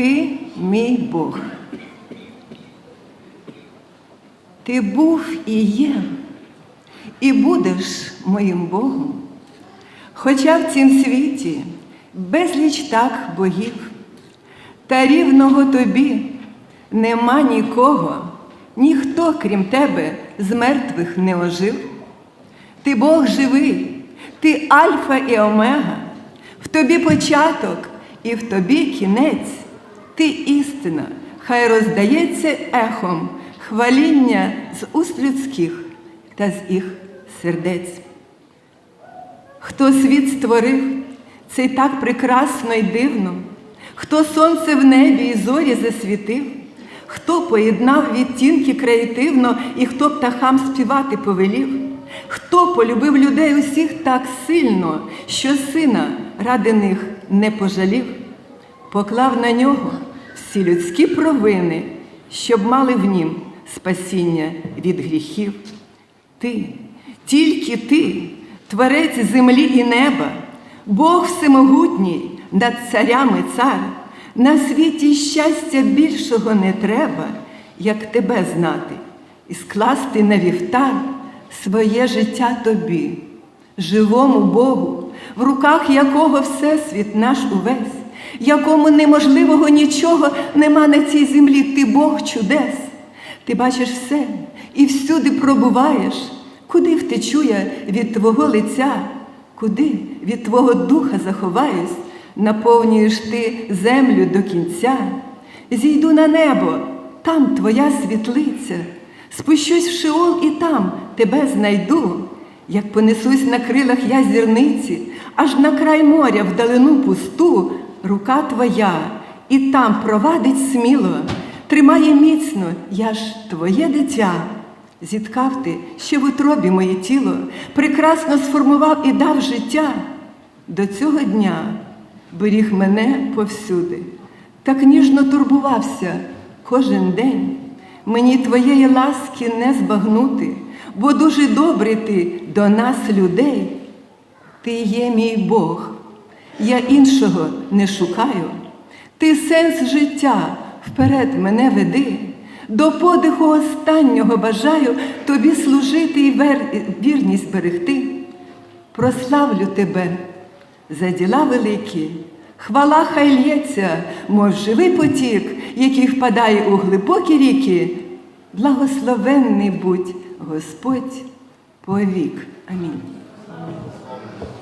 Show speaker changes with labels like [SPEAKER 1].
[SPEAKER 1] Ти мій Бог. Ти був і є, і будеш моїм Богом. Хоча в цім світі безліч так богів, та рівного тобі нема нікого, ніхто, крім тебе, з мертвих не ожив. Ти Бог живий, ти Альфа і Омега, в тобі початок і в тобі кінець, ти істина, хай роздається ехом хваління з уст людських та з їх сердець. Хто світ створив, цей так прекрасно й дивно, хто сонце в небі і зорі засвітив, хто поєднав відтінки креативно і хто птахам співати повелів, хто полюбив людей усіх так сильно, що сина ради них не пожалів, поклав на нього всі людські провини, щоб мали в нім спасіння від гріхів. Ти, тільки ти, творець землі і неба, Бог всемогутній над царями цар, на світі щастя більшого не треба, як тебе знати, і скласти на вівтар своє життя тобі, живому Богу, в руках якого всесвіт наш увесь, якому неможливого нічого нема на цій землі, ти Бог чудес. Ти бачиш все і всюди пробуваєш, куди втечу я від Твого лиця, куди від Твого духа заховаюсь, наповнюєш ти землю до кінця, зійду на небо, там твоя світлиця, спущусь в Шеол і там тебе знайду, як понесусь на крилах я зірниці, аж на край моря вдалину пусту, рука твоя, і там провадить сміло. Тримає міцно, я ж твоє дитя. Зіткав ти, що в утробі моє тіло, прекрасно сформував і дав життя. До цього дня беріг мене повсюди, так ніжно турбувався кожен день. Мені твоєї ласки не збагнути, бо дуже добрий ти до нас, людей. Ти є мій Бог, я іншого не шукаю. Ти сенс життя вперед мене веди, до подиху останнього бажаю тобі служити і вер... вірність берегти. Прославлю тебе за діла великі, хвала хай лється, мов живий потік, який впадає у глибокі ріки. Благословенний будь Господь повік. Амінь.